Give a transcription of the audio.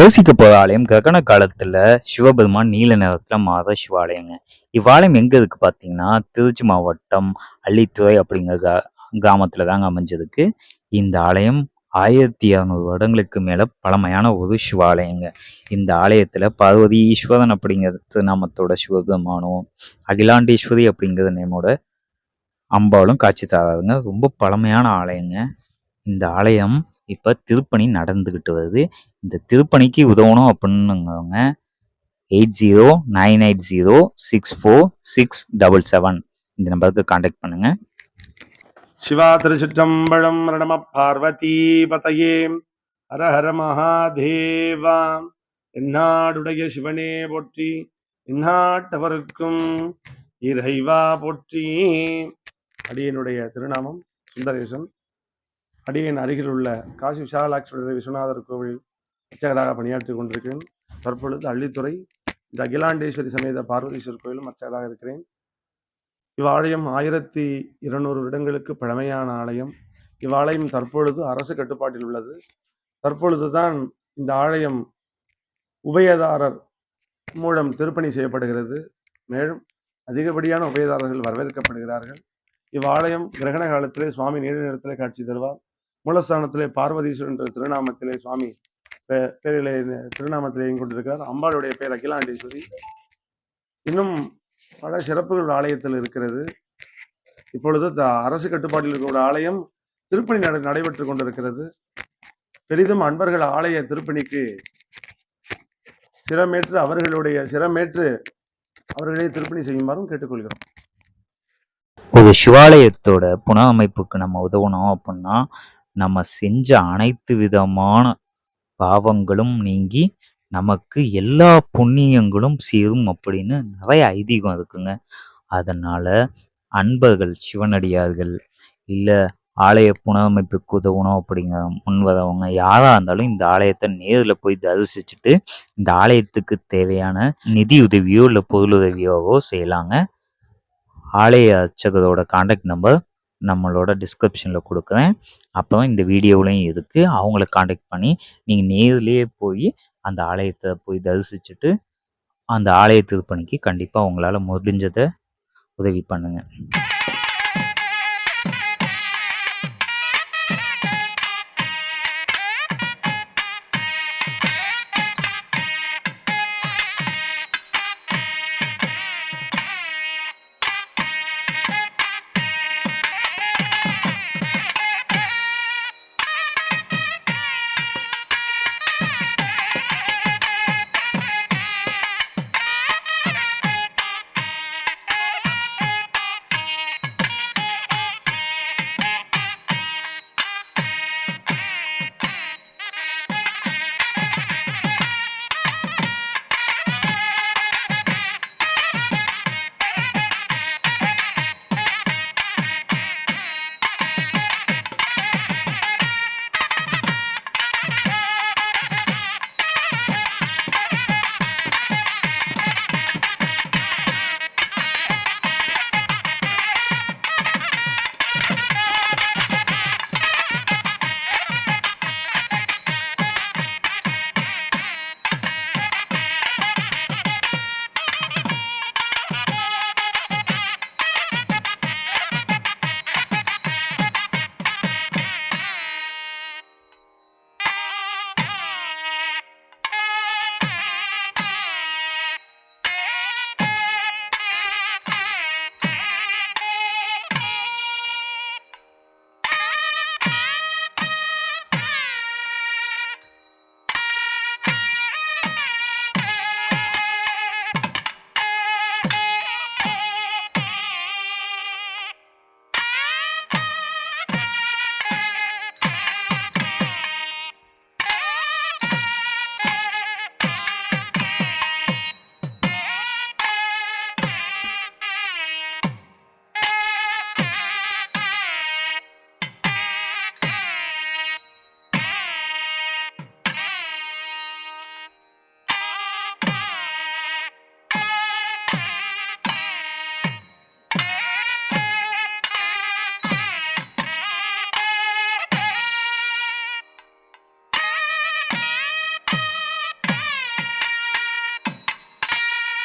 தரிசிக்க போற ஆலயம் கிரகண காலத்துல சிவபெருமான் நீல நிறத்துல மாற சிவாலயங்க. இவ்வாலயம் எங்க இருக்கு பாத்தீங்கன்னா திருச்சி மாவட்டம் அள்ளித்துறை அப்படிங்கிற கிராமத்தில் கிராமத்துல தாங்க அமைஞ்சிருக்கு. இந்த ஆலயம் ஆயிரத்தி இரநூறு வருடங்களுக்கு மேல பழமையான ஒரு சிவாலயங்க. இந்த ஆலயத்துல பார்வதி ஈஸ்வரன் அப்படிங்கிறது திருநாமத்தோட சிவபெருமானும் அகிலாண்டீஸ்வரி அப்படிங்கிற நேமோட அம்பாளும் காட்சி தராதுங்க. ரொம்ப பழமையான ஆலயங்க. இந்த ஆலயம் இப்போ திருப்பணி நடந்துக்கிட்டு வருது. இந்த திருப்பணிக்கு உதவணும் அப்படின்னுங்கிறவங்க eight zero nine eight zero six four six double seven இந்த நம்பருக்கு காண்டாக்ட் பண்ணுங்க. சிவா திருச்சிற்றம்பழம் ரணம பார்வதி பதையே. ஹரஹர மகாதேவா. என்னாடுடைய சிவனே போற்றி இந்நாட்டவருக்கும் இறைவா போற்றி. அடியனுடைய திருநாமம் சுந்தரேசன். அடியின் அருகில் உள்ள காசி விசாலாட்சி விஸ்வநாதர் கோவில் அர்ச்சகராக பணியாற்றி கொண்டிருக்கிறேன். தற்பொழுது அள்ளித்துறை இந்த அகிலாண்டேஸ்வரி சமேத பார்வதீஸ்வரர் கோயிலும் அர்ச்சகராக இருக்கிறேன். இவ்வாலயம் ஆயிரத்தி இருநூறு வருடங்களுக்கு பழமையான ஆலயம். இவ்வாலயம் தற்பொழுது அரசு கட்டுப்பாட்டில் உள்ளது. தற்பொழுதுதான் இந்த ஆலயம் உபயதாரர் மூலம் திருப்பணி செய்யப்படுகிறது. மேலும் அதிகப்படியான உபயதாரர்கள் வரவேற்கப்படுகிறார்கள். இவ்வாலயம் கிரகண காலத்திலே சுவாமி நீல நேரத்திலே காட்சி தருவார். மூலஸ்தானத்திலே பார்வதீஸ்வரன் என்ற திருநாமத்திலே சுவாமி பே- பேரிலே திருநாமத்திலே கொண்டிருக்கிறார். அம்பாளுடைய பேர் அகிலாண்டேஸ்வரி. இன்னும் பல சிறப்புகள் ஆலயத்தில் இருக்கிறது. இப்பொழுது த- அரசு கட்டுப்பாட்டில் இருக்கக்கூடிய ஆலயம் திருப்பணி நட நடைபெற்று கொண்டிருக்கிறது. பெரிதும் அன்பர்கள் ஆலய திருப்பணிக்கு சிரமேற்று அவர்களுடைய சிரமேற்று அவர்களே திருப்பணி செய்யுமாறும் கேட்டுக்கொள்கிறோம். ஒரு சிவாலயத்தோட புன அமைப்புக்கு நம்ம உதவணும் அப்படின்னா நம்ம செஞ்ச அனைத்து விதமான பாவங்களும் நீங்கி நமக்கு எல்லா புண்ணியங்களும் சேரும் அப்படின்னு நிறைய ஐதீகம் இருக்குங்க. அதனால் அன்பர்கள் சிவனடியார்கள் இல்லை ஆலய புனரமைப்புக்கு உதவணும் அப்படிங்கிற முன்வரவங்க யாராக இருந்தாலும் இந்த ஆலயத்தை நேரில் போய் தரிசிச்சுட்டு இந்த ஆலயத்துக்கு தேவையான நிதி உதவியோ இல்லை பொருளுதவியோவோ செய்யலாங்க. ஆலய அர்ச்சகரோட காண்டாக்ட் நம்பர் நம்மளோட டிஸ்கிரிப்ஷனில் கொடுக்குறேன். அப்புறம் இந்த வீடியோவிலையும் இருக்குது அவங்கள காண்டாக்ட் பண்ணி நீங்கள் நேர்லேயே போய் அந்த ஆலயத்தை போய் தரிசிச்சுட்டு அந்த ஆலய திருப்பணிக்கு கண்டிப்பாக உங்களால் முடிஞ்சதை உதவி பண்ணுங்கள்